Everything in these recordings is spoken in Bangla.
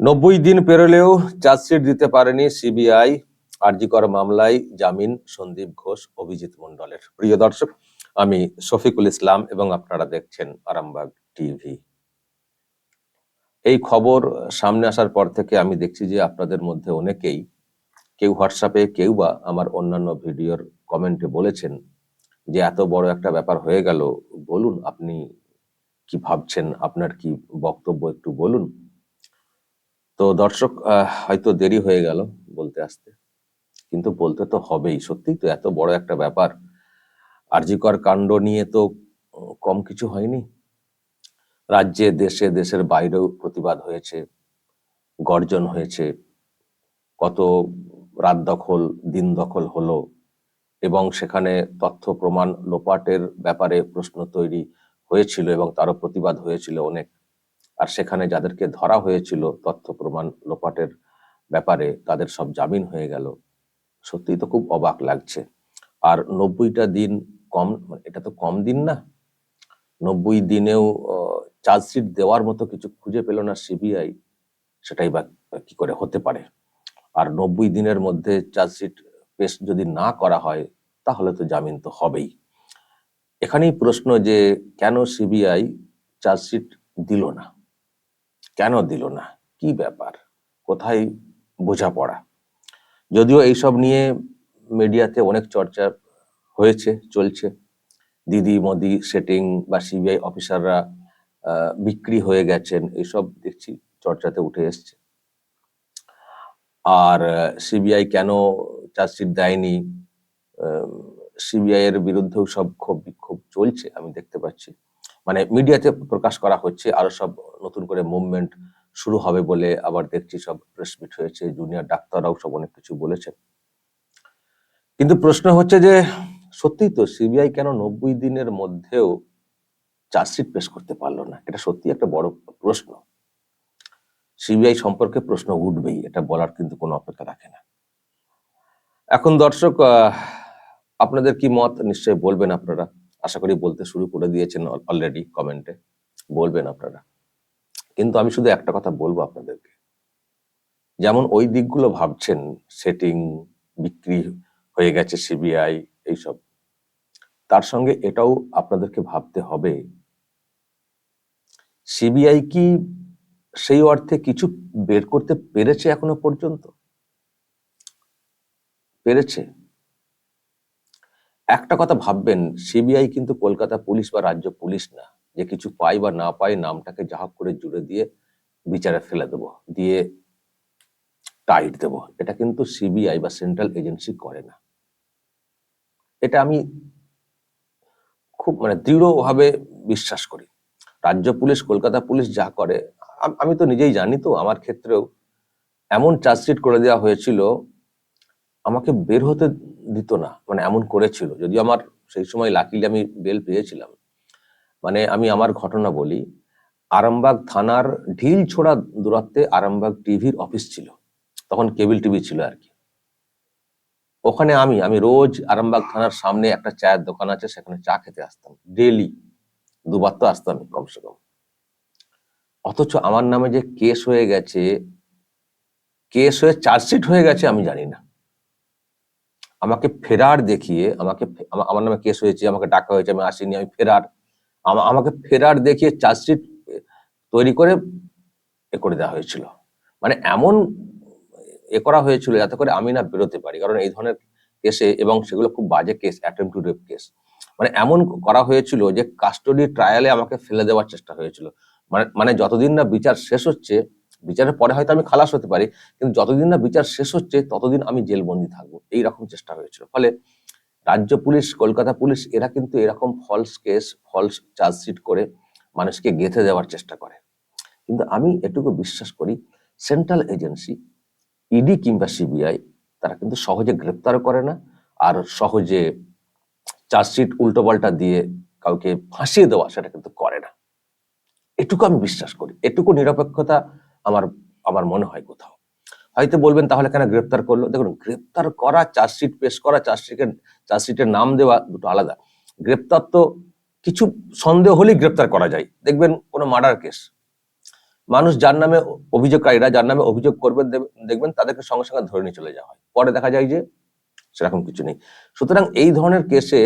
নব্বই দিন পেরোলেও চার্জশিট দিতে পারেনি সিবিআই। আরজিকর মামলায় জামিন, সন্দীপ ঘোষ, অভিজিৎ মন্ডলের প্রিয় দর্শক, আমি শফিকুল ইসলাম এবং আপনারা দেখছেন আরামবাগ টিভি। এই খবর সামনে আসার পর থেকে আমি দেখছি যে আপনাদের মধ্যে অনেকেই কেউ হোয়াটসঅ্যাপে, কেউ বা আমার অন্যান্য ভিডিওর কমেন্টে বলেছেন যে এত বড় একটা ব্যাপার হয়ে গেল। বলুন, আপনি কি ভাবছেন? আপনার কি বক্তব্য একটু বলুন। তো দর্শক হয়তো দেরি হয়ে গেল বলতে আসতে। কিন্তু বলতে তো হবেই, সত্যিই তো এত বড় একটা ব্যাপার। আরজিকর কাণ্ড নিয়ে তো কম কিছু হয়নি। রাজ্যে, দেশে, দেশের বাইরেও প্রতিবাদ হয়েছে, গর্জন হয়েছে। কত রাত দখল, দিন দখল হলো এবং সেখানে তথ্য প্রমাণ লোপাটের ব্যাপারে প্রশ্ন তৈরি হয়েছিল এবং তারও প্রতিবাদ হয়েছিল অনেক। আর সেখানে যাদেরকে ধরা হয়েছিল তথ্য প্রমাণ লোপাটের ব্যাপারে তাদের সব জামিন হয়ে গেল। সত্যিই তো খুব অবাক লাগছে। আর নব্বইটা দিন কম মানে এটা তো কম দিন না। নব্বই দিনেও চার্জশিট দেওয়ার মতো কিছু খুঁজে পেল না সিবিআই। সেটাই বা কি করে হতে পারে? আর নব্বই দিনের মধ্যে চার্জশিট পেশ যদি না করা হয়, তাহলে তো জামিন তো হবেই। এখানেই প্রশ্ন যে কেন সিবিআই চার্জশিট দিল না? কেন দিল না? কি ব্যাপার? কোথায় বোঝাপড়া? যদিও এইসব নিয়ে মিডিয়াতে অনেক চর্চা হয়েছে, চলছে। দিদি, মোদি সেটিং বা সিবিআই অফিসাররা বিক্রি হয়ে গেছেন, এইসব দেখছি চর্চাতে উঠে এসছে। আর সিবিআই কেন চার্জশিট দেয়নি? সিবিআই এর বিরুদ্ধেও সব ক্ষোভ বিক্ষোভ চলছে, আমি দেখতে পাচ্ছি। মানে মিডিয়াতে প্রকাশ করা হচ্ছে, আরও সব নতুন করে মুভমেন্ট শুরু হবে বলে আবার দেখছি সব প্রেস মিট হয়েছে, জুনিয়র ডাক্তাররাও সব অনেক কিছু বলেছেন কিন্তু প্রশ্ন হচ্ছে যে, সত্যিই তো সিবিআই কেন নব্বই দিনের মধ্যেও চার্জশিট পেশ করতে পারল না? এটা সত্যি একটা বড় প্রশ্ন। সিবিআই সম্পর্কে প্রশ্ন উঠবেই, এটা বলার কিন্তু কোনো অপেক্ষা রাখে না। এখন দর্শক আপনাদের কি মত? নিশ্চয়ই বলবেন আপনারা। আশা করি বলতে শুরু করে দিয়েছেন অলরেডি কমেন্টে বলবেন আপনারা। কিন্তু আমি শুধু একটা কথা বলব আপনাদেরকে। যেমন ওই দিকগুলো ভাবছেন সেটিং বিক্রি হয়ে গেছে সিবিআই এইসব। তার সঙ্গে এটাও আপনাদেরকে ভাবতে হবে। সিবিআই কি সেই অর্থে কিছু বের করতে পেরেছে এখনও পর্যন্ত? পেরেছে। একটা কথা ভাববেন সিবিআই কিন্তু কলকাতা পুলিশ বা রাজ্য পুলিশ না। যে কিছু পাই বা না পাই নামটাকে যা করে জুড়ে দিয়ে বিচারে ফেলে দেবো, দিয়ে টাইট দেবো। এটা কিন্তু সিবিআই বা সেন্ট্রাল এজেন্সি করে না। এটা আমি খুব মানে দৃঢ়ভাবে বিশ্বাস করি। রাজ্য পুলিশ, কলকাতা পুলিশ যা করে, আমি তো নিজেই জানি তো, আমার ক্ষেত্রেও এমন চার্জশিট করে দেওয়া হয়েছিল আমাকে বের হতে দিত না মানে এমন করেছিল। যদিও আমার সেই সময় লাকিলি আমি বেল পেয়েছিলাম। মানে আমি আমার ঘটনা বলি, আরামবাগ থানার ঢিল ছোড়া দূরত্বে আরামবাগ টিভির অফিস ছিল। তখন কেবল টিভি ছিল আর কি। ওখানে আমি আমি রোজ আরামবাগ থানার সামনে একটা চায়ের দোকান আছে, সেখানে চা খেতে আসতাম। ডেলি দুবার তো আসতাম কমসে কম। অথচ আমার নামে যে কেস হয়ে গেছে কেস হয়ে চার্জশিট হয়ে গেছে আমি জানি না। আমাকে ফেরার দেখিয়ে, আমাকে আমার নামে কেস হয়েছে, আমাকে ডাকা হয়েছে, আমি আসিনি, আমি ফেরার। আমা- আমাকে ফেরার দেখিয়ে চার্জশিট তৈরি করে এ করে দেওয়া হয়েছিল। মানে এমন এ করা হয়েছিল যাতে করে আমি না বেরোতে পারি। কারণ এই ধরনের কেসে এবং সেগুলো খুব বাজে case attempt to rape case. মানে এমন করা হয়েছিল যে কাস্টডি ট্রায়ালে আমাকে ফেলে দেওয়ার চেষ্টা হয়েছিল। মানে মানে যতদিন না বিচার শেষ হচ্ছে বিচারের পরে হয়তো আমি খালাস হতে পারি, কিন্তু যতদিন না বিচার শেষ হচ্ছে, ততদিন আমি জেলবন্দি থাকব। এইরকম চেষ্টা হয়েছিল। ফলে রাজ্য পুলিশ, কলকাতা পুলিশ, এরা কিন্তু এরকম ফলস কেস ফলস চার্জশিট করে মানুষকে গেঁথে দেওয়ার চেষ্টা করে। কিন্তু আমি এটুকু বিশ্বাস করি সেন্ট্রাল এজেন্সি ইডি কিংবা সিবিআই তারা কিন্তু সহজে গ্রেপ্তার করে না, আর সহজে চার্জশিট উল্টোপাল্টা দিয়ে কাউকে ফাঁসিয়ে দেওয়া সেটা কিন্তু করে না। এটুকু আমি বিশ্বাস করি। এটুকু নিরপেক্ষতা আমার আমার মনে হয় কোথাও। হয়তো বলবেন, তাহলে কেন গ্রেপ্তার করল? দেখুন, গ্রেপ্তার করা, চার্জশিট পেশ করা, চার্জশিটের চার্জশিটের নাম দেওয়া দুটো আলাদা। গ্রেপ্তার তো কিছু সন্দেহ হলেই গ্রেপ্তার করা যায়। দেখবেন কোনো মার্ডার কেস। মানুষ যার নামে অভিযোগকারীরা যার নামে অভিযোগ করবেন দেখবেন তাদেরকে সঙ্গে সঙ্গে ধরে নিয়ে চলে যাওয়া হয়। পরে দেখা যায় যে সেরকম কিছু নেই। সুতরাং এই ধরনের কেসে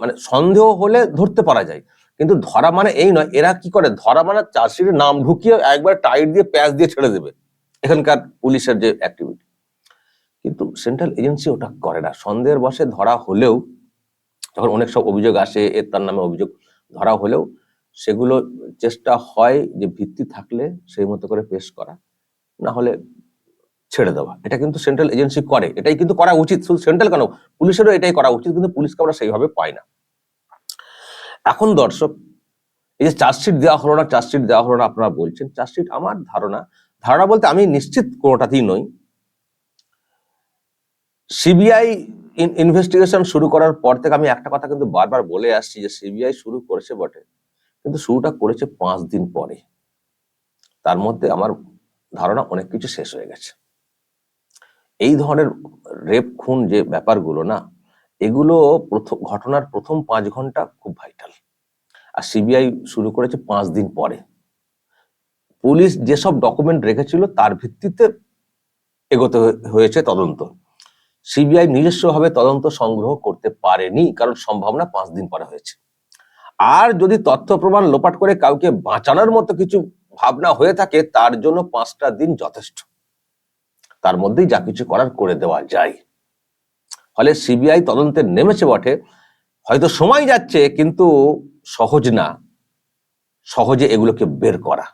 মানে সন্দেহ হলে ধরতে পারা যায়। কিন্তু ধরা মানে এই নয়, এরা কি করে? ধরা মানে চাষির নাম ঢুকিয়ে একবার টাইট দিয়ে প্যাচ দিয়ে ছেড়ে দেবে এখানকার পুলিশের যে অ্যাক্টিভিটি কিন্তু সেন্ট্রাল এজেন্সি ওটা করে না। সন্দেহের বসে ধরা হলেও, যখন অনেক সব অভিযোগ আসে, এর তার নামে অভিযোগ, ধরা হলেও সেগুলো চেষ্টা হয় যে ভিত্তি থাকলে সেই মতো করে পেশ করা, না হলে ছেড়ে দেওয়া। এটা কিন্তু সেন্ট্রাল এজেন্সি করে। এটাই কিন্তু করা উচিত। শুধু সেন্ট্রাল কেন? পুলিশেরও এটাই করা উচিত, কিন্তু পুলিশকে আমরা সেইভাবে পাই না। এখন দর্শক, এই যে চার্জশিট দেওয়া হলো না, চার্জশিট দেওয়া হলো না, আপনারা বলছেন, চার্জশিট আমার ধারণা ধারণা বলতে আমি নিশ্চিত কোনোটাতেই নই। সিবিআই ইনভেস্টিগেশন শুরু করার পর থেকে আমি একটা কথা কিন্তু বারবার বলে আসছি যে সিবিআই শুরু করেছে বটে, কিন্তু শুরুটা করেছে পাঁচ দিন পরে। তার মধ্যে আমার ধারণা অনেক কিছু শেষ হয়ে গেছে। এই ধরনের রেপ খুন যে ব্যাপারগুলো না এগুলো প্রথম, ঘটনার প্রথম পাঁচ ঘণ্টা খুব ভাইটাল আর সিবিআই শুরু করেছে পাঁচ দিন পরে। পুলিশ যেসব ডকুমেন্ট রেখেছিল তার ভিত্তিতে এগোতে হয়েছে তদন্ত। সিবিআই নিজস্বভাবে তদন্ত সংগ্রহ করতে পারেনি, কারণ সম্ভাবনা পাঁচ দিন পরে হয়েছে। আর যদি তথ্য প্রমাণ লোপাট করে কাউকে বাঁচানোর মতো কিছু ভাবনা হয়ে থাকে, তার জন্য পাঁচটা দিন যথেষ্ট। তার মধ্যেই যা কিছু করার করে দেওয়া যায়। ফলে সিবিআই তদন্তে নেমেছে বটে। হয়তো সময় যাচ্ছে, কিন্তু সহজ না। সহজে এগুলোকে বের করা।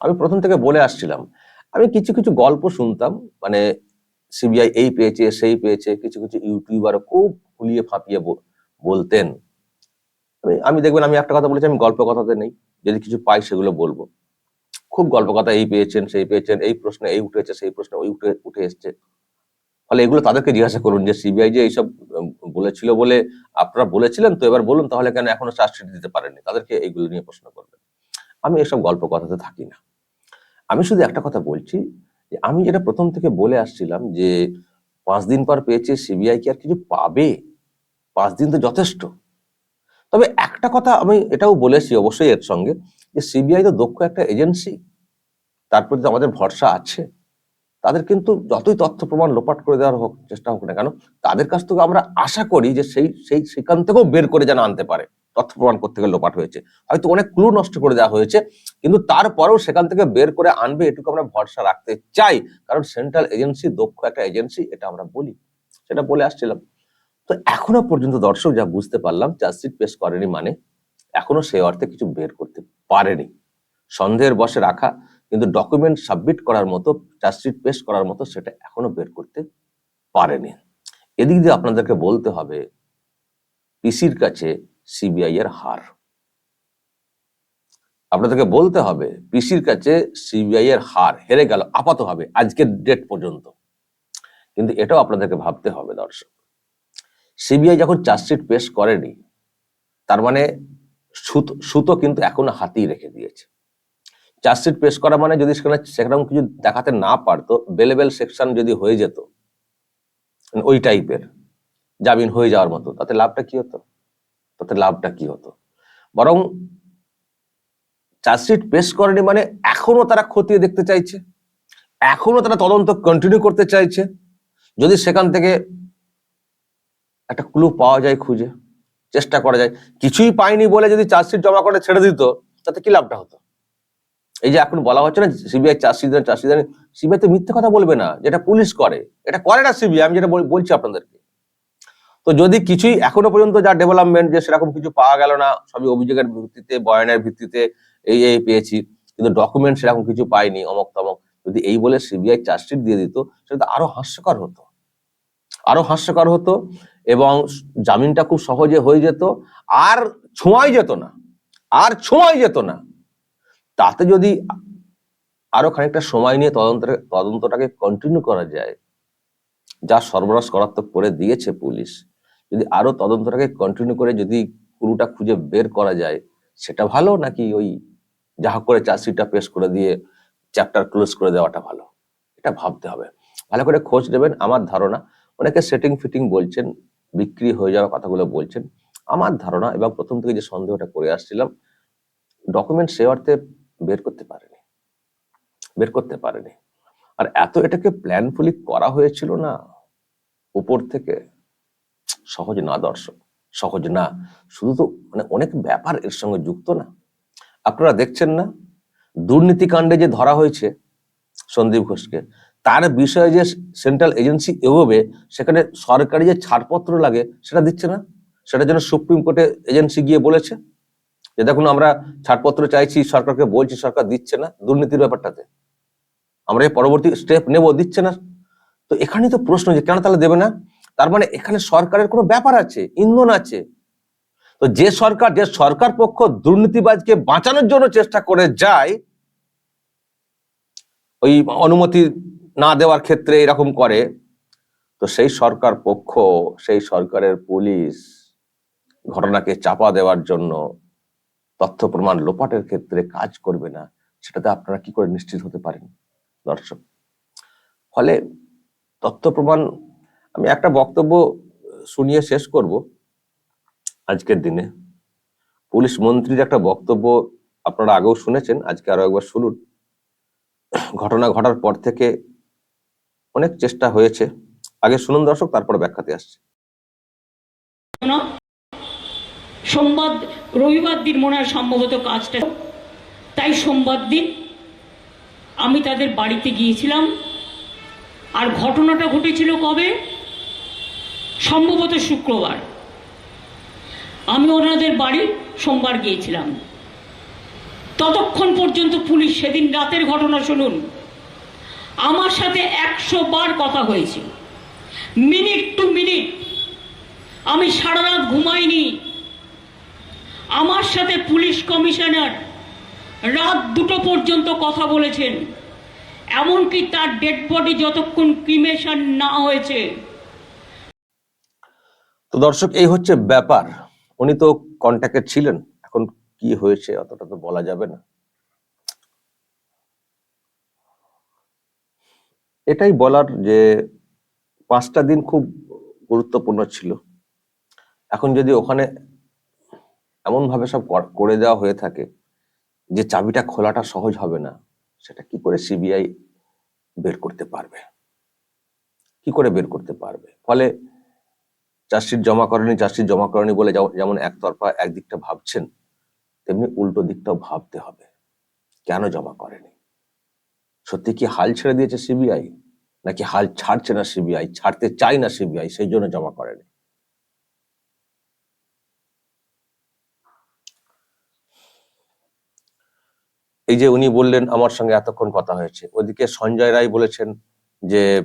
আমি প্রথম থেকে বলে আসছিলাম, আমি কিছু কিছু গল্প শুনতাম। মানে সিবিআই এই পেয়েছে, সেই পেয়েছে, কিছু কিছু ইউটিউবার খুব ফুলিয়ে ফাঁপিয়ে বলতেন। আমি- দেখবেন আমি একটা কথা বলেছি, আমি গল্প কথাতে নেই। যদি কিছু পাই সেগুলো বলব। খুব গল্প কথা এই পেয়েছেন, সেই পেয়েছেন, এই প্রশ্নে এই উঠেছে, সেই প্রশ্নে ওই উঠে উঠে এসছে। ফলে এগুলো তাদেরকে জিজ্ঞাসা করুন যে সিবিআই যে এইসব বলেছিল বলে আপনারা বলেছিলেন তো এবার বলুন তাহলে কেন এখনও চার্জশিট দিতে পারেননি? তাদেরকে এইগুলো নিয়ে প্রশ্ন করবেন। আমি এসব গল্প কথাতে থাকি না। আমি শুধু একটা কথা বলছি যে আমি যেটা প্রথম থেকে বলে আসছিলাম যে পাঁচ দিন পর পেয়েছে সিবিআই কি আর কিছু পাবে? পাঁচ দিন তো যথেষ্ট। তবে একটা কথা আমি এটাও বলেছি অবশ্যই এর সঙ্গে যে সিবিআই তো দক্ষ একটা এজেন্সি তার প্রতি আমাদের ভরসা আছে। তাদের কিন্তু যতই তথ্য প্রমাণ লোপাট করে দেওয়ার হোক, চেষ্টা হোক না কেন, তাদের কাছ থেকে আমরা আশা করি যে সেই সেই, সেখান থেকেও বের করে যেন আনতে পারে। তথ্য প্রমাণ করতে গেলে লোপাট হয়েছে। হয়তো অনেক ক্লু নষ্ট করে দেওয়া হয়েছে, কিন্তু তারপরেও সেখান থেকে বের করে আনবে এটুকু আমরা ভরসা রাখতে চাই, কারণ সেন্ট্রাল এজেন্সি দক্ষ একটা এজেন্সি এটা আমরা বলি। সেটা বলে আসছিলাম। তো এখনও পর্যন্ত দর্শক যা বুঝতে পারলাম চার্জশিট পেশ করেনি মানে এখনও সেই অর্থে কিছু বের করতে পারেনি। সন্দেহের বসে রাখা কিন্তু ডকুমেন্ট সাবমিট করার মতো চার্জশিট পেশ করার মতো সেটা এখনও বের করতে পারেনি। এদিক দিয়ে আপনাদেরকে বলতে হবে, পিসির কাছে সিবিআই এর হার। আপনাদেরকে বলতে হবে, পিসির কাছে সিবিআই এর হার হেরে গেল, আপাতভাবে আজকের ডেট পর্যন্ত। কিন্তু এটাও আপনাদেরকে ভাবতে হবে দর্শক। সিবিআই যখন চার্জশিট পেশ করেনি, তার মানে সুতো কিন্তু এখনও হাতেই রেখে দিয়েছে। চার্জশিট পেশ করা মানে যদি সেখানে সেরকম কিছু দেখাতে না পারতো বেলেবেল সেকশন যদি হয়ে যেত মানে ওই টাইপের জামিন হয়ে যাওয়ার মতো, তাতে লাভটা কি হতো? তাতে লাভটা কি হতো? বরং চার্জশিট পেশ করেনি মানে এখনও তারা খতিয়ে দেখতে চাইছে, এখনও তারা তদন্ত কন্টিনিউ করতে চাইছে, যদি সেখান থেকে একটা ক্লু পাওয়া যায় খুঁজে, চেষ্টা করা যায়, কিছুই পায়নি বলে যদি চার্জশিট জমা করে ছেড়ে দিত, তাতে কি লাভটা হতো? এই যে এখন বলা হচ্ছে না সিবিআই চার্জশিট দেন সিবিআই তো মিথ্যে কথা বলবে না, যেটা পুলিশ করে। এটা করে না সিবিআই আমি যেটা বলছি আপনাদেরকে। তো যদি কিছুই এখনও পর্যন্ত যা ডেভেলপমেন্ট যে সেরকম কিছু পাওয়া গেল না, সবই অভিযোগের ভিত্তিতে, বয়ানের ভিত্তিতে এই এই পেয়েছি, কিন্তু ডকুমেন্ট সেরকম কিছু পাইনি, অমক তমক। যদি এই বলে সিবিআই চার্জশিট দিয়ে দিত, সেটা তো আরও হাস্যকর হতো। আরও হাস্যকর হতো এবং জামিনটা খুব সহজে হয়ে যেত, আর ছোঁয়াই যেত না। আর ছোঁয়াই যেত না। তাতে যদি আরও খানিকটা সময় নিয়ে তদন্ত তদন্তটাকে কন্টিনিউ করা যায়, যা সর্বনাশ করাত্মক করে দিয়েছে পুলিশ, যদি আরও তদন্তটাকে কন্টিনিউ করে যদি কুরুটা খুঁজে বের করা যায়, সেটা ভালো নাকি ওই যা করে চার্জশিটটা পেশ করে দিয়ে চ্যাপ্টার ক্লোজ করে দেওয়াটা ভালো? এটা ভাবতে হবে। ভালো করে খোঁজ নেবেন, আমার ধারণা, অনেকে সেটিং ফিটিং বলছেন, বিক্রি হয়ে যাওয়া কথাগুলো বলছেন, আমার ধারণা এবং প্রথম থেকে যে সন্দেহটা করে আসছিলাম ডকুমেন্ট সে অর্থে বের করতে পারেনি। বের করতে পারেনি। আর এত এটাকে প্ল্যানফুলি করা হয়েছিল না, উপর থেকে সহজ না দর্শক, সহজ না। শুধু তো মানে অনেক ব্যাপার এর সঙ্গে যুক্ত না। আপনারা দেখছেন না, দুর্নীতিকাণ্ডে যে ধরা হয়েছে সন্দীপ ঘোষকে, তার বিষয়ে যে সেন্ট্রাল এজেন্সি এগোবে, সেখানে সরকারি যে ছাড়পত্র লাগে, সেটা দিচ্ছে না? সেটার জন্য সুপ্রিম কোর্টে এজেন্সি গিয়ে বলেছে? যে দেখুন আমরা ছাড়পত্র চাইছি, সরকারকে বলছি, সরকার দিচ্ছে না দুর্নীতির ব্যাপারটাতে। আমরা এই পরবর্তী স্টেপ নেব, দিচ্ছে না। তো এখানে তো প্রশ্ন যে কেন তাহলে দেবে না? তার মানে এখানে সরকারের কোনো ব্যাপার আছে, ইন্ধন আছে। তো যে সরকার যে সরকার পক্ষ দুর্নীতিবাজকে বাঁচানোর জন্য চেষ্টা করে যায়, ওই অনুমতি না দেওয়ার ক্ষেত্রে এরকম করে, তো সেই সরকার পক্ষ, সেই সরকারের পুলিশ ঘটনাকে চাপা দেওয়ার জন্য তথ্য প্রমাণ লোপাটের ক্ষেত্রে কাজ করবে না, সেটাতে আপনারা কি করে নিশ্চিত হতে পারেন? দর্শক, ফলে তথ্য প্রমাণ আমি একটা বক্তব্য শুনিয়ে শেষ করব আজকের দিনে। পুলিশ মন্ত্রীর একটা বক্তব্য আপনারা আগেও শুনেছেন, আজকে আরও একবার শুনুন। ঘটনা ঘটার পর থেকে অনেক চেষ্টা হয়েছে। আগে শুনুন দর্শক, তারপর ব্যাখ্যাতে আসছে। সোমবার রবিবার দিন মনে হয় সম্ভবত কাজটা। তাই সোমবার দিন আমি তাদের বাড়িতে গিয়েছিলাম। আর ঘটনাটা ঘটেছিল কবে? সম্ভবত শুক্রবার। আমি ওনাদের বাড়ি সোমবার গিয়েছিলাম। ততক্ষণ পর্যন্ত পুলিশ সেদিন রাতের ঘটনা শুনুন। আমার সাথে একশো বার কথা হয়েছে মিনিট টু মিনিট আমি সারা রাত ঘুমাইনি। আমার সাথে পুলিশ কমিশনার রাত দুটো পর্যন্ত কথা বলেছেন। এমনকি তার ডেড বডি যতক্ষণ ক্রিমেশন না হয়েছে। তো দর্শক, এই হচ্ছে ব্যাপার। উনি তো কন্ট্যাক্টে ছিলেন। এখন কি হয়েছে অতটা তো বলা যাবে না। এটাই বলার যে পাঁচটা দিন খুব গুরুত্বপূর্ণ ছিল। এখন যদি ওখানে এমন ভাবে সব করে দেওয়া হয়ে থাকে যে চাবিটা খোলাটা সহজ হবে না। সেটা কি করে সিবিআই বের করতে পারবে? কি করে বের করতে পারবে? ফলে চার্জশিট জমা করেনি, চার্জশিট জমা করেনি বলে যেমন- যেমন একতরফা একদিকটা ভাবছেন, তেমনি উল্টো দিকটাও ভাবতে হবে। কেন জমা করেনি? সত্যি কি হাল ছেড়ে দিয়েছে সিবিআই? নাকি হাল ছাড়ছে না সিবিআই, ছাড়তে চায় না সিবিআই, সেই জন্য জমা করেনি? এই যে উনি বললেন আমার সঙ্গে এতক্ষণ কথা হয়েছে। ওদিকে সঞ্জয় রায় বলেছেন যে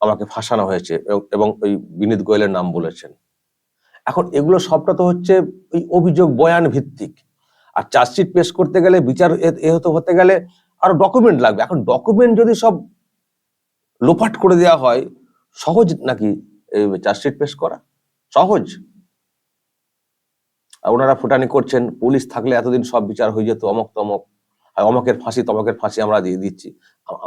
আমাকে ফাঁসানো হয়েছে এবং- ওই বিনীত গোয়েলের নাম বলেছেন। এখন এগুলো সবটা তো হচ্ছে ওই অভিযোগ বয়ান ভিত্তিক। আর চার্জশিট পেশ করতে গেলে বিচার এ- এ হতে গেলে আরও ডকুমেন্ট লাগবে। এখন ডকুমেন্ট যদি সব লোপাট করে দেওয়া হয়, সহজ নাকি চার্জশিট পেশ করা? সহজ। ওনারা ফুটানি করছেন, পুলিশ থাকলে এতদিন সব বিচার হয়ে যেত অমক তমক অমকের ফাঁসি, তমকের ফাঁসি আমরা দিয়ে দিচ্ছি।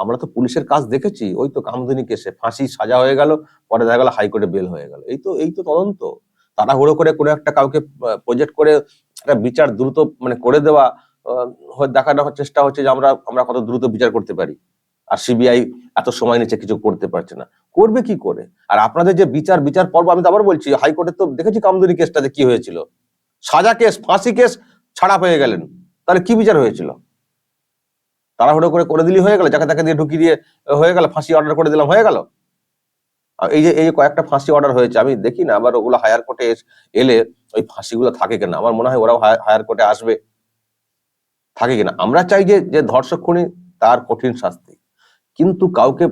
আমরা তো পুলিশের কাজ দেখেছি, ওই তো কামদুনি কেসে ফাঁসি সাজা হয়ে গেল, পরে দেখা গেল হাইকোর্টে বেল হয়ে গেল। এই তো এই তো তদন্ত। তাড়াহুড়ো করে কোনো একটা কাউকে প্রজেক্ট করে একটা বিচার দ্রুত মানে করে দেওয়া হয় দেখানোর চেষ্টা হচ্ছে যে আমরা আমরা কত দ্রুত বিচার করতে পারি। আর সিবিআই এত সময় নিচ্ছে, কিছু করতে পারছে না। করবে কি করে? আর আপনাদের যে বিচার বিচার পর্ব, আমি তো আবার বলছি, হাইকোর্টে তো দেখেছি কামদুনি কেসটাতে কি হয়েছিল। সাজা কেস, ফাঁসি কেস ছাড়া পেয়ে গেলেন। তাহলে কি বিচার হয়েছিল? তাড়াহুড়ো করে করে দিলি হয়ে গেল, যাকে তাকে দিয়ে ঢুকিয়ে দিয়ে হয়ে গেল, ফাঁসি অর্ডার করে দিলাম, হয়ে গেল। এই যে এই যে কয়েকটা ফাঁসি অর্ডার হয়েছে, আমি দেখি না, আবার ওগুলো হায়ার কোর্টে এলে ওই ফাঁসিগুলো থাকে কিনা, আমার মনে হয় ওরাও হায়ার কোর্টে আসবে। থাকে কিনা? আমরা চাই যে যে ধর্ষক খুনি, তার কঠিন শাস্তি। কিন্তু কাউকে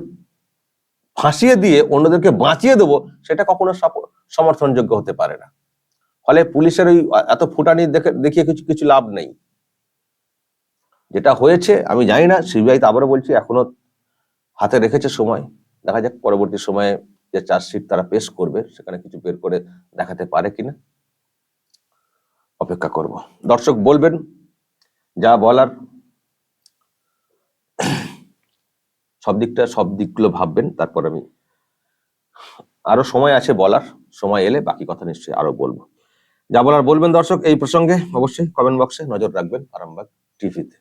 ফাঁসিয়ে দিয়ে অন্যদেরকে বাঁচিয়ে দেবো, সেটা কখনো সমর্থনযোগ্য হতে পারে না। ফলে পুলিশের ওই, এত ফুটানি দেখে, দেখিয়ে কিছু কিছু লাভ নেই। যেটা হয়েছে, আমি জানি না, সিবিআই তো আবারও বলছি এখনও হাতে রেখেছে সময়। দেখা যাক পরবর্তী সময়ে যে চার্জশিট তারা পেশ করবে, সেখানে কিছু বের করে দেখাতে পারে কিনা। অপেক্ষা করব। দর্শক বলবেন, যা বলার, সব দিকটা সব দিকগুলো ভাববেন, তারপর আমি আরও সময় আছে বলার, সময় এলে বাকি কথা নিশ্চয়ই আরও বলব। যা বলার বলবেন দর্শক, এই প্রসঙ্গে অবশ্যই কমেন্ট বক্সে নজর রাখবেন আরামবাগ টিভিতে